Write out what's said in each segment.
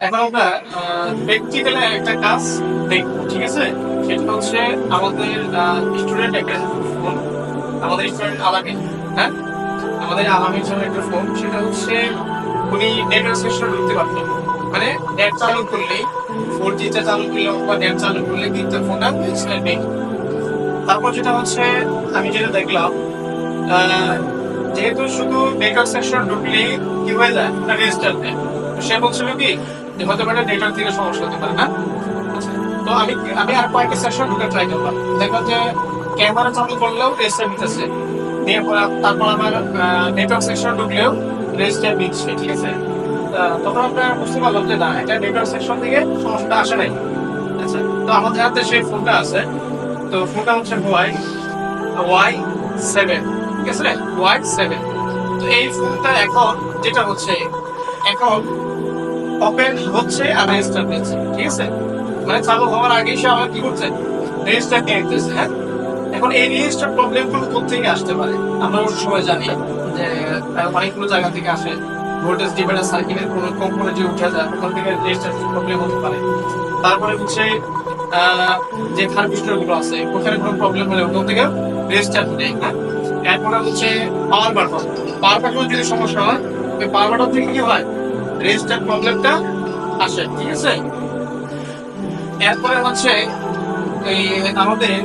এখন আমরা প্র্যাকটিক্যালে একটা কাজ দেখব, ঠিক আছে? সেটা হচ্ছে আমাদের স্টুডেন্ট একটা ফোন আমাদের স্টুডেন্ট আলামিন হ্যাঁ? আমাদের আলামিন জন্য একটা ফোন সেটা হচ্ছে উনি নেটওয়ার্ক সেকশনে ঢুকতে পারতো মানে নেট চালু করলেই ফোর জিটা চালু করলে বা নেট চালু করলে কিন্তু ফোনটা নেই। তারপর যেটা হচ্ছে, আমি যেটা দেখলাম যেহেতু শুধু নেটওয়ার্ক সেকশন ঢুকলেই কি হয়ে যায়? রেজিস্টার দেয়। সে বলছিল কি হতে পারে নেটওয়ার্ক থেকে সমস্যা হতে পারে না আচ্ছা, তো আমি আমি আর কয়েকটা সেকশন ঢুকে ট্রাই করলাম। দেখলাম যে ক্যামেরা চালু করলেও রেজিস্টার নিতেছে পরে- তারপর আমার নেটওয়ার্ক সেকশন ঢুকলেও রেজিস্টার নিচ্ছে ঠিক আছে? তখন আমরা বুঝতে পারলাম যে না এটা নেটওয়ার্ক সেকশন থেকে সমস্যাটা আসে নাই। আচ্ছা তো আমাদের হাতে সেই ফোনটা আছে। তো ফোনটা হচ্ছে ওয়াই ওয়াই সেভেন ঠিক আছে? ওয়াই সেভেন তো এই ফোনটা এখন যেটা হচ্ছে এখন ওপেন হচ্ছে আর রেজিস্টার ঠিক আছে? মানে চালু হওয়ার সে আবার কি করছে? রেজিস্টার হ্যাঁ? এখন এই রেজিস্টার আসতে পারে? আমরা সময় জানি যে অনেকগুলো জায়গা থেকে আসে। ভোল্টেজ সার্কিটের কোনো উঠে যায়, ওখান থেকে রেজিস্টার প্রবলেম হতে পারে। তারপরে হচ্ছে যে থার্মিস্টারগুলো আছে, ওখানে কোনো প্রবলেম হলে ওখান থেকে রেজিস্টার নেই হ্যাঁ? এরপরে হচ্ছে পাওয়ার বাটন পাওয়ার যদি সমস্যা হয় পাওয়ার বাটন থেকে কি হয়? রেজিস্টার প্রবলেমটা আসে, ঠিক আছে? এরপরে হচ্ছে এই আমাদের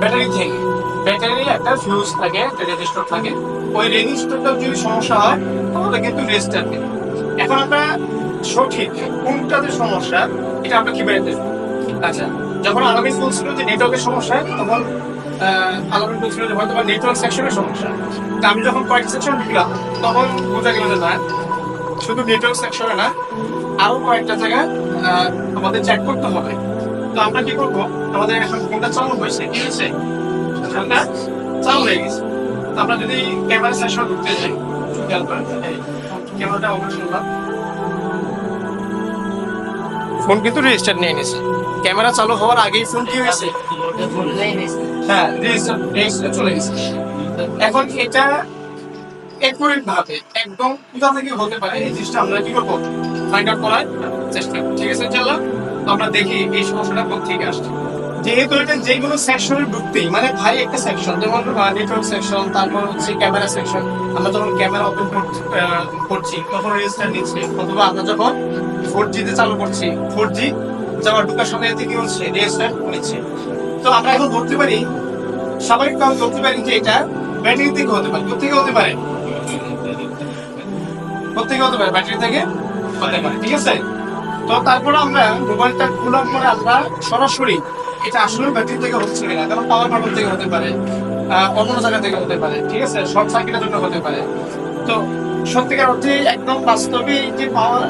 ব্যাটারি থেকে। ব্যাটারি একটা ফিউজ থাকে, একটা রেজিস্টার থাকে। ওই রেজিস্টারটা যদি সমস্যা হয়, তাহলে কিন্তু রেজিস্টার নেই। এখন আমরা সঠিক কোনটাতে সমস্যা, এটা আমরা কি বেড়ে দেখব আচ্ছা যখন আলামিন বলছিল যে নেটওয়ার্কের সমস্যা, তখন আলামিন বলছিল যে হয়তো নেটওয়ার্ক সেকশনের সমস্যা। আমি যখন কয়েকটা সেকশন ঢুকলাম তখন বোঝা গেল যে শুধু নেটওয়ার্ক সেকশনে না আরও কয়েকটা জায়গা আমাদের চেক করতে হবে। তো আমরা কি করব? আমাদের এখন ফোনটা চালু হয়েছে ঠিক আছে ফোনটা চালু হয়ে গেছে। তো আমরা যদি ক্যামেরা সেকশন ঢুকতে যাই ক্যামেরাটা অবশ্য শুনলাম। ফোন কিন্তু রেজিস্টার নিয়ে নিয়েছে। ক্যামেরা চালু হওয়ার আগেই ফোন কি হয়েছে? হ্যাঁ রেজিস্টার চলে গেছে। এখন এটা একুরেট ভাবে একদম কোথা থেকে হতে পারে এই জিনিসটা আমরা কি করব? ফাইন্ড আউট করার চেষ্টা ঠিক আছে চলো আমরা দেখি এই সমস্যাটা কোথা থেকে আসছে। যেহেতু এটা যেগুলো সেকশনে ঢুকতেই মানে ভাই একটা সেকশন যেমন নেটওয়ার্ক সেকশন তারপর হচ্ছে ক্যামেরা সেকশন আমরা যখন ক্যামেরা ওপেন করছি, তখন রেজিস্টার নিচ্ছে, অথবা আমরা যখন ফোর জি তে চালু করছি ফোর জি যাওয়ার ঢুকার সঙ্গে এতে কি হচ্ছে? রেজিস্টার নিচ্ছে। তো আমরা এখন ধরতে পারি স্বাভাবিকভাবে ধরতে পারি যে এটা ব্যাটারি থেকে হতে পারে কোথেকে হতে পারে? কোথেকে হতে পারে ব্যাটারি থেকে হতে পারে ঠিক আছে? তো তারপরে আমরা মোবাইলটা খোলার পরে আমরা সরাসরি এটা আসলে ব্যাটারি থেকে হচ্ছে কিনা কারণ পাওয়ার বাটন থেকে হতে পারে অন্য জায়গা থেকে হতে পারে ঠিক আছে? শর্ট সার্কিটের জন্য হতে পারে। তো সত্যিকার অর্থে একদম বাস্তবে যে পাওয়ার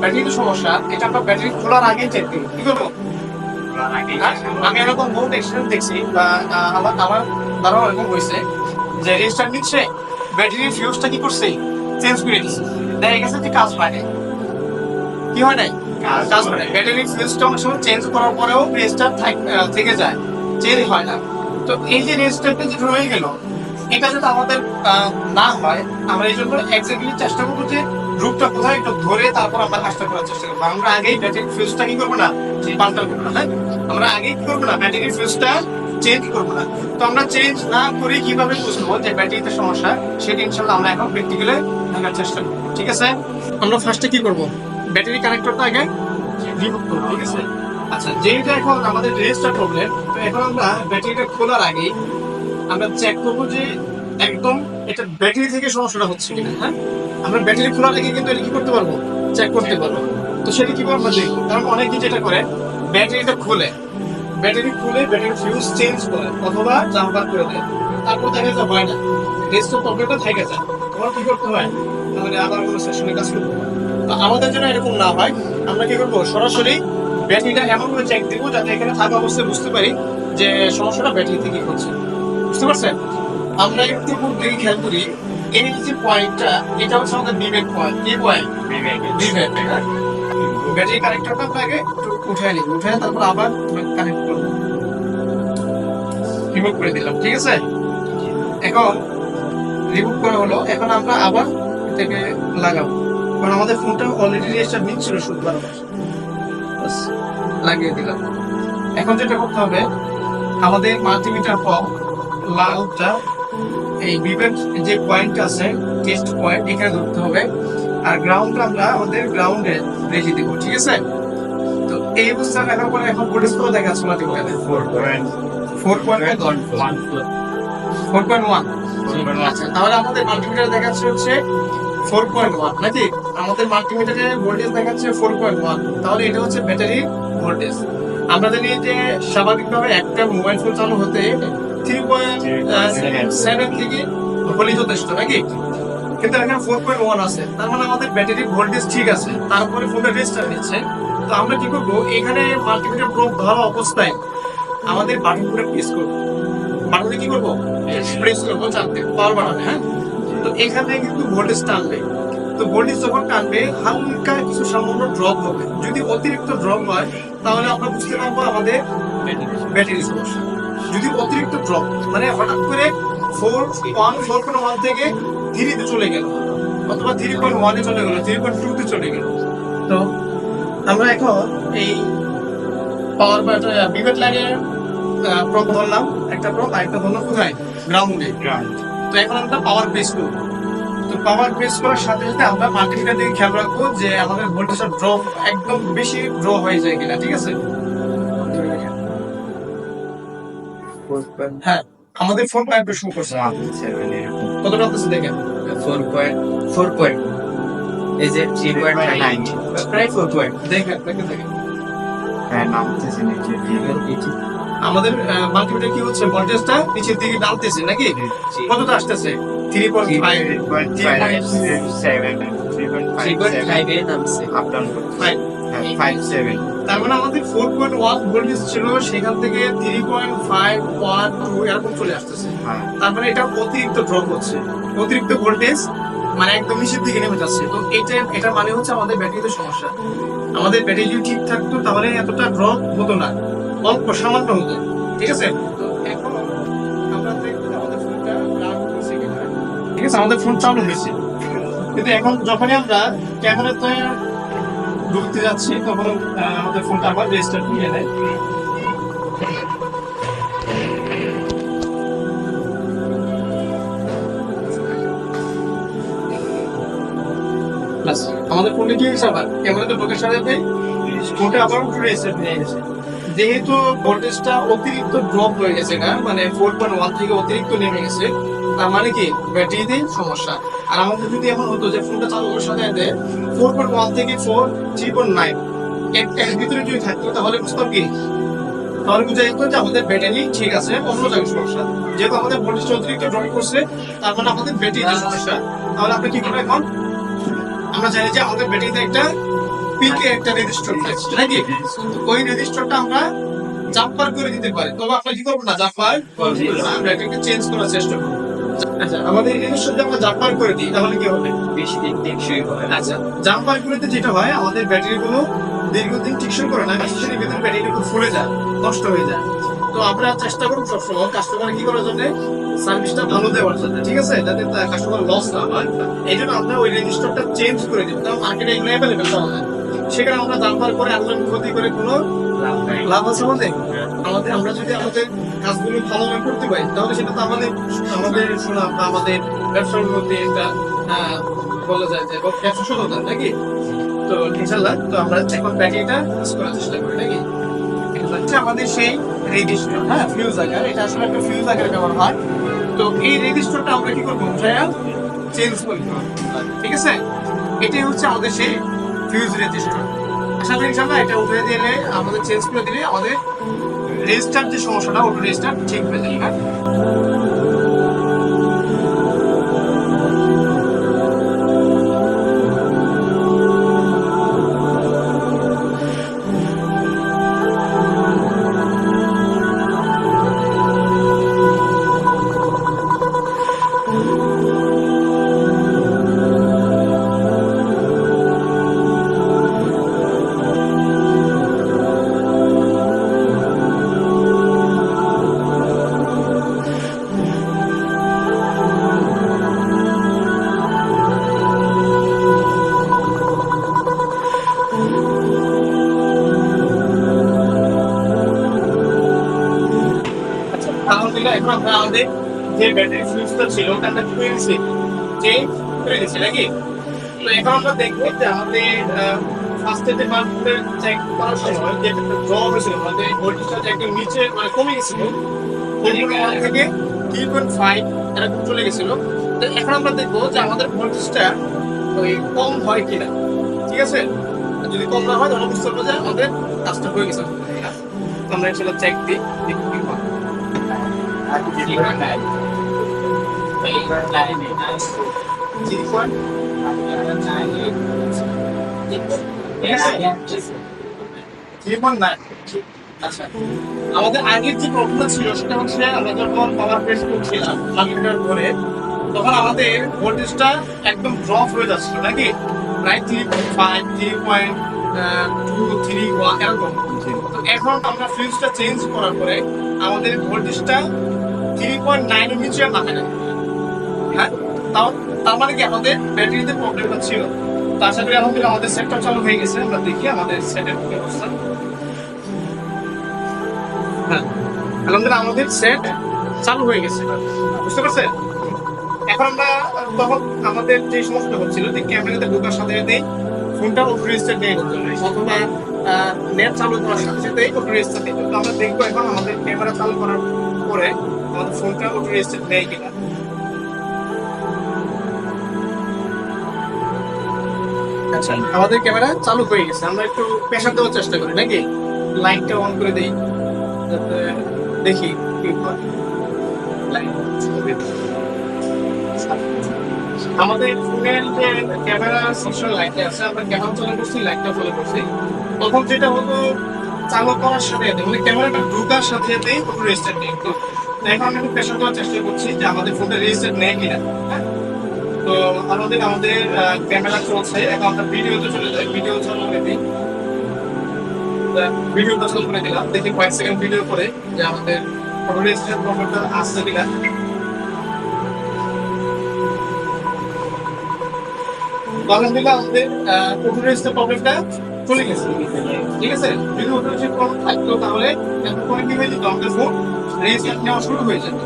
ব্যাটারির সমস্যা এটা আমরা ব্যাটারি খোলার আগেই চেক করি। কি করব হ্যাঁ? আমি এরকম বহুত এক্সিডেন্ট দেখছি বা আমার আমার দ্বারাও এরকম হয়েছে যে রেজিস্টার নিচ্ছে ব্যাটারির ফিউজটা কি করছে? চেঞ্জ করে দিচ্ছে। দেখা গেছে যে কাজ পায় নাই। কি হয় নাই? কাজ হয় নাই। ফিউজটা সময় চেঞ্জ করার পরেও রেজিস্টার থেকে যায়। চেঞ্জ হয় না। তো এই যে রেজিস্টারটা যে রয়ে গেল এটা যাতে আমাদের না হয় আমরা এই জন্য এক্স্যাক্টলি চেষ্টা করব যে রূপটা কোথায় একটু ধরে তারপর আমরা কাজটা করার চেষ্টা করব। আমরা আগেই ব্যাটারি ফিউজটা কি করব না? পাল্টা করব না হ্যাঁ? আমরা আগেই কি করব না? ব্যাটারি ফিউজটা চেঞ্জ করব না। তো আমরা চেঞ্জ না করে কীভাবে বুঝব যে ব্যাটারিতে সমস্যা, সেটা ইনশাল্লাহ আমরা এখন প্র্যাকটিক্যালে দেখার চেষ্টা করব, ঠিক আছে? আমরা ফার্স্টে কি করব? ব্যাটারি কানেক্টরটা আগে রিমুভ করব, ঠিক আছে? আচ্ছা যেটা এখন আমাদের রেজিস্টার প্রবলেম তো এখন আমরা ব্যাটারিটা খোলার আগেই আমরা চেক করব যে একদম এটা ব্যাটারি থেকে সমস্যাটা হচ্ছে কিনা হ্যাঁ? আমরা ব্যাটারি খোলার আগে কিন্তু এটা কি করতে পারব? চেক করতে পারব। তো সেটা কি আমরা দেখব? কারণ অনেকে যেটা করে ব্যাটারিটা খুলে। ব্যাটারি খুলে ব্যাটারি ফিউজ চেঞ্জ করে অথবা জাম্পার করে দেয়। তারপর দেখা যায় হয় না। রেস্টের প্রবলেমটা থেকে যায়। তখন কি করতে হয়? তাহলে আবার কোনো সেশনে কাজ করতে হয়। তো আমাদের জন্য এরকম না হয়। আমরা কি করব? সরাসরি ব্যাটারিটা এমন করে চেক দিব যাতে এখানে থাকা অবস্থায় বুঝতে পারি যে সমস্যাটা ব্যাটারি থেকে হচ্ছে। বুঝতে পারছেন? আমরা একটু খুব দেখে খেয়াল করি। এই যে পয়েন্টটা এটা হচ্ছে আমাদের বিবেক পয়েন্ট কি পয়েন্ট বিবেক। ব্যাটারি কানেক্টরটা আগে উঠে নিই। উঠে তারপর আবার রিমুভ করে দিলাম ঠিক আছে? এখন রিমুভ করা হলো এখন আমরা আবার এটাকে লাগাবো। কারণ আমাদের ফোনটা অলরেডি রেজিস্টার নিচ্ছিল বাস, লাগিয়ে দিলাম। এখন যেটা করতে হবে আমাদের মাল্টিমিটার পপ লালটা এই বিভেন্ট যে পয়েন্ট আছে টেস্ট পয়েন্ট এখানে ধরতে হবে। আর গ্রাউন্ড আমরা আমাদের গ্রাউন্ডে রেখে দেবো ঠিক আছে? এই অবস্থা দেখার পরে এখন ভোল্টেজ কত দেখা যাচ্ছে four point four point four point one আচ্ছা তাহলে আমাদের মাল্টিমিটার দেখাচ্ছে হচ্ছে ফোর পয়েন্ট ওয়ান নাকি? আমাদের মাল্টিমিটারে ভোল্টেজ দেখাচ্ছে ফোর পয়েন্ট ওয়ান তাহলে এটা হচ্ছে ব্যাটারি ভোল্টেজ আমরা জানি যে স্বাভাবিকভাবে একটা মোবাইল ফোন চালু হতে থ্রি পয়েন্ট সেভেন থেকে হলেই যথেষ্ট নাকি? কিন্তু এখানে ফোর পয়েন্ট ওয়ান আছে। তার মানে আমাদের ব্যাটারি ভোল্টেজ ঠিক আছে। তারপরে ফোনটা রেজিস্টার নিচ্ছে। তো আমরা কি করব? এখানে মাল্টিমিটার প্রোব ধরা অবস্থায় আমাদের বাটন করে প্রেস করব। বাটনে কি করব? প্রেস করব চাপতে। পাওয়ার বাটনে হ্যাঁ? তো এখানে কিন্তু ভোল্টেজ টানবে। তো ভোল্টেজ যখন টানবে হালকা কিছু সামান্য ড্রপ হবে। যদি অতিরিক্ত ড্রপ হয় তাহলে আমরা বুঝতে পারব আমাদের ব্যাটারি সমস্যা যদি অতিরিক্ত ড্রপ মানে হঠাৎ করে four one four point one থেকে থ্রিতে চলে গেল। অথবা থ্রি পয়েন্ট ওয়ানে চলে গেল থ্রি পয়েন্ট টুতে চলে গেল। তো আমরা এখন এই পাওয়ার বাটন বিভেট লাইনে প্রপ ধরলাম। একটা প্রপ আর একটা ধরলাম কোথায়? গ্রাউন্ডে তো এখন আমরা পাওয়ার প্রেস করব। তো পাওয়ার প্রেস করার সাথে সাথে আমরা মাল্টিমিটার দিকে খেয়াল রাখব যে আমাদের ভোল্টেজটা ড্রপ একদম বেশি ড্র হয়ে যায় কিনা ঠিক আছে? হ্যাঁ। আমাদের ফোন পাইপ শুরু করছে। কতটা আছে দেখেন? ফোর পয়েন্ট ফোর পয়েন্ট এই যে থ্রি পয়েন্ট নাইন প্রায় ফোর পয়েন্ট দেখেন দেখেন দেখেন। হ্যাঁ নামতেছে নিচে আমাদের মাল্টিমিটার কি হচ্ছে? ভোল্টেজটা নিচের দিকে নামতেছে নাকি? কতটা আসতেছে? Three point five three point ফাইভে নামছে। Up down five five seven তার মানে আমাদের ফোর পয়েন্ট ওয়ান ভোল্টেজ ছিল সেখান থেকে three point five one two এরকম চলে আসতেছে। হ্যাঁ। তার মানে এটা অতিরিক্ত ড্রপ হচ্ছে অতিরিক্ত ভোল্টেজ মানে একদম নিচের দিকে নেমে যাচ্ছে। তো এটা এটা মানে হচ্ছে আমাদের ব্যাটারিতে সমস্যা। আমাদের ব্যাটারি যদি ঠিক থাকতো তাহলে এতটা ড্রপ হতো না। অল্প সামান্য হতো। ঠিক আছে? এখন আমরা দেখব আমাদের ফোনটা রান করছে ঠিক আছে? আমাদের ফোন চালু হয়েছে। কিন্তু এখন যখনই আমরা ক্যামেরাতে ঢুকতে যাচ্ছি, তখন আমাদের ফোনটা আবার রেজিস্টার নিয়ে নেয় আমাদের কি হয়েছে আবার? ক্যামেরাতে ঢোকার সাথে সাথে ফোনটা আবার রেজিস্টার নিয়ে গেছে। যেহেতু ভোল্টেজটা অতিরিক্ত ড্রপ হয়ে গেছে না মানে ফোর পয়েন্ট ওয়ান থেকে অতিরিক্ত নেমে গেছে তার মানে কি? ব্যাটারিতে সমস্যা। আর আমাদের যদি এখন হতো যে ফোনটা চালু করার সাথে সাথে ফোর পয়েন্ট ওয়ান থেকে ফোর থ্রি পয়েন্ট নাইন এর ভিতরে যদি থাকতো, তাহলে বুঝতাম কি? তাহলে বুঝা যেত যে আমাদের ব্যাটারি ঠিক আছে, অন্য জায়গায় সমস্যা। যেহেতু আমাদের ভোল্টেজটা অতিরিক্ত ড্রপ করছে, তার মানে আমাদের ব্যাটারিতে সমস্যা। তাহলে আপনি কি করবেন এখন? আমরা জানি যে আমাদের ব্যাটারিতে একটা পিকে একটা রেজিস্টার আছে নাকি ওই রেজিস্টারটা আমরা জাম্পার করে দিতে পারি। তবে আমরা কি করব না? জাম্পার আমরা এটাকে চেঞ্জ করার চেষ্টা করব। আচ্ছা। আমাদের এই যদি আমরা জাম্পার করে দিই তাহলে কি হবে? বেশি দিন টেকসই হবে। আচ্ছা জাম্পার গুলোতে যেটা হয় আমাদের ব্যাটারি গুলো দীর্ঘদিন টিকসই করে না বিশেষ করে ভিতরে ব্যাটারি গুলো ফুলে যায় নষ্ট হয়ে যায়। তো আমরা চেষ্টা করব সবসময় কাস্টমার কি করার জন্য? সার্ভিসটা ভালো দেওয়ার জন্য ঠিক আছে? যাতে কাস্টমার লস না হয়। এই জন্য আমরা ওই রেজিস্টারটা চেঞ্জ করে দিব কারণ মার্কেটে এগুলো অ্যাভেলেবেল পাওয়া যায়। সেখানে আমরা জাম্পার করে আনলাম ক্ষতি করে কোনো লাভ আছে আমাদের? আমাদের আমরা যদি আমাদের কাজগুলো ভালোভাবে করতে পারি, তাহলে সেটা তো আমাদের আমাদের সুনাম বা আমাদের ব্যবসার মধ্যে একটা বলা যায় যে ব্যবসা সততা নাকি? তো ইনশাল্লাহ তো আমরা এখন ব্যাটারিটা ইউজ করার চেষ্টা করি, নাকি? হচ্ছে আমাদের সেই রেজিস্টার হ্যাঁ ফিউজ আকার এটা আসলে একটা ফিউজ আকারে ব্যবহার হয়। তো এই রেজিস্টারটা আমরা কি করব উঠায়া চেঞ্জ করি ঠিক আছে? এটাই হচ্ছে আমাদের সেই ফিউজ রেজিস্টার আশা করি ইনশাল্লাহ এটা উঠে দিলে, আমাদের চেঞ্জ করে দিলে আমাদের রেজিস্টার যে সমস্যাটা ওটা রেজিস্টার ঠিক হয়ে যাবে। হ্যাঁ আমাদের যে ব্যাটারি সুইচটা ছিল ওটা আমরা খুলে দিয়েছি চেঞ্জ করে নাকি? তো এখন আমরা দেখব যে আমাদের ফার্স্টে যে মানপুরে চেক করার সময় যে ড্র হয়েছিল, আমাদের ভোল্টেজটা যে একদম নিচে মানে কমে গেছিল থেকে থ্রি পয়েন্ট ফাইভ এরকম চলে গেছিল। তো এখন আমরা দেখব যে আমাদের ভোল্টেজটা ওই কম হয় কিনা। ঠিক আছে? যদি কম না হয়, তাহলে বুঝতে পারব যে আমাদের কাজটা হয়ে গেছে। আমরা এসে চেক দিই, দেখি আচ্ছা আমাদের আগের যে প্রবলেমটা ছিল সেটা হচ্ছে আমরা যখন পাওয়ার প্রেস করছিলাম ধরে তখন আমাদের ভোল্টেজটা একদম ড্রপ হয়ে যাচ্ছিল নাকি প্রায় three five three point two three one এরকম তো এখন আমরা ফিউজটা চেঞ্জ করার পরে আমাদের ভোল্টেজটা থ্রি পয়েন্ট নাইনের নিচে নামে না হ্যাঁ তাও তার মানে কি আমাদের ব্যাটারিতে প্রবলেমটা ছিল তো আশা করি আলহামদুলিল্লাহ আমাদের সেটটা চালু হয়ে গেছে। আমরা দেখি আমাদের সেটের অবস্থা হ্যাঁ আলহামদুলিল্লাহ আমাদের সেট চালু হয়ে গেছে। বুঝতে পারছেন? এখন আমরা তখন আমাদের যে সমস্ত হচ্ছিল, যে ক্যামেরাতে ঢোকার সাথে সাথেই ফোনটা রেজিস্টার দিয়ে অথবা নেট চালু করার সাথে সাথেই রেজিস্টার দিত তো আমরা দেখব এখন আমাদের ক্যামেরা চালু করার পরে আমাদের ফোনটা ওপর রেজিস্টার দেয় কিনা আচ্ছা আমাদের ক্যামেরা চালু হয়ে গেছে। আমরা একটু প্রেশার দেওয়ার চেষ্টা করি নাকি? লাইটটা অন করে দেই যাতে দেখি আমাদের ফোনের যে ক্যামেরা সেকশন লাইটে আছে আমরা ক্যামেরা চালু করছি লাইটটা ফলো করছি। তখন যেটা হতো চালু করার সাথে সাথে মানে ক্যামেরাটা ঢোকার সাথে সাথেই রেজিস্টার নেই। এখন আমি প্রেশার দেওয়ার চেষ্টা করছি যে আমাদের ফোনটা রেজিস্টার নেয় কিনা। হ্যাঁ? তো আমাদের আমাদের ক্যামেরা চলছে, এখন আমরা ভিডিওতে চলে যাই। ভিডিও চালু করে দিই। ভিডিওটা চালু করে দিলাম। দেখি কয়েক সেকেন্ড ভিডিও করে যে আমাদের ফটো রেজিস্টার প্রবলেমটা আসছে কিনা। আমাদের ফটো রেজিস্টার প্রবলেমটা চলে গেছে। ঠিক আছে? যদি প্রবলেম থাকতো তাহলে যেত আমাদের ফোন হয়ে যেত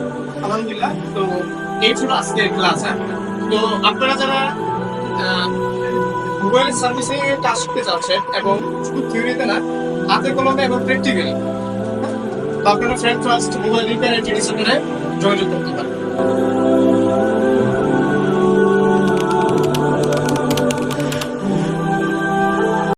আলহামদুলিল্লাহ। তো এই ছিল আজকের ক্লাস তো আপনারা যারা মোবাইল সার্ভিসে কাজ করতে চাচ্ছেন এবং শুধু থিওরিতে হাতে কলমে এবং প্র্যাকটিক্যালি তো আপনারা friend trust mobile repair and যোগাযোগ করতে পারেন